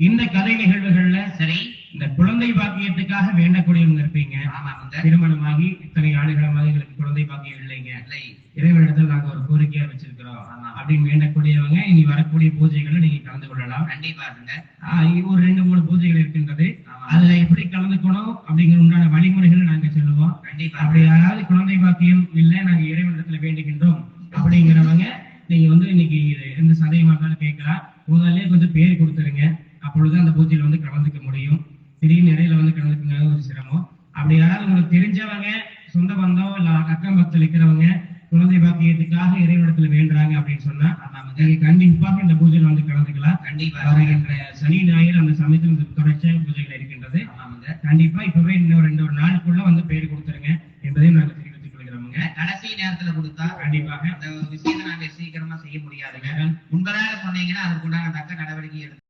இந்த கதை நிகழ்வுகள்ல சரி. இந்த குழந்தை பாக்கியத்துக்காக வேண்டக்கூடியவங்க இருப்பீங்க. திருமணமாகி இத்தனை ஆண்டுகளமாக எங்களுக்கு குழந்தை பாக்கியம் இல்லைங்க. இல்லை. இறைவனிடத்தில் நாங்க ஒரு கோரிக்கையா வச்சிருக்கிறோம். அப்படின்னு வேண்டக்கூடியவங்க இனி வரக்கூடிய பூஜைகளை நீங்க கலந்து கொள்ளலாம். கண்டிப்பா இருங்க ஒரு ரெண்டு மூணு பூஜைகள் இருக்கின்றது. அதுல எப்படி கலந்துக்கணும் அப்படிங்கிற உண்டான வழிமுறைகளை நாங்க சொல்லுவோம். கண்டிப்பா. அப்படி யாராவது குழந்தை பாக்கியம் இல்ல நாங்க இறைவனிடத்துல வேண்டிக்கின்றோம் அப்படிங்கிறவங்க நீங்க வந்து இன்னைக்கு எந்த இருந்தாலும் கேட்கலாம். முதல்ல கொஞ்சம் பேர் கொடுத்துருங்க அப்பொழுது அந்த பூஜையில் வந்து கலந்துக்க முடியும். திடீர்னு இடையில வந்து கலந்துக்கிறது ஒரு சிரமம். அப்படி யாராவது உங்களுக்கு தெரிஞ்சவங்க சொந்த பந்தம் இல்ல அக்கம் பக்கத்தில் இருக்கிறவங்க குழந்தை பாக்கியத்துக்காக இறைவனத்துல வேண்டாங்க அப்படின்னு சொன்னா நீங்க கண்டிப்பாக இந்த பூஜையில் வந்து கலந்துக்கலாம். கண்டிப்பாக சனி ஞாயிறு அந்த சமயத்தில் தொடர்ச்சியான பூஜைகள் இருக்கின்றது. கண்டிப்பா இப்பவே இன்னொரு ரெண்டு ஒரு நாளுக்குள்ள வந்து பேர் கொடுத்துருங்க. என்பதையும் நாங்க தெரிவித்துக் கொள்கிறோமுங்க. கடைசி நேரத்துல கொடுத்தா கண்டிப்பாக. அந்த விஷயத்தை நாங்க சீக்கிரமா செய்ய முடியாதுங்க. முன்பதாக சொன்னீங்கன்னா அதுக்குண்டான தக்க நடவடிக்கை எடுத்து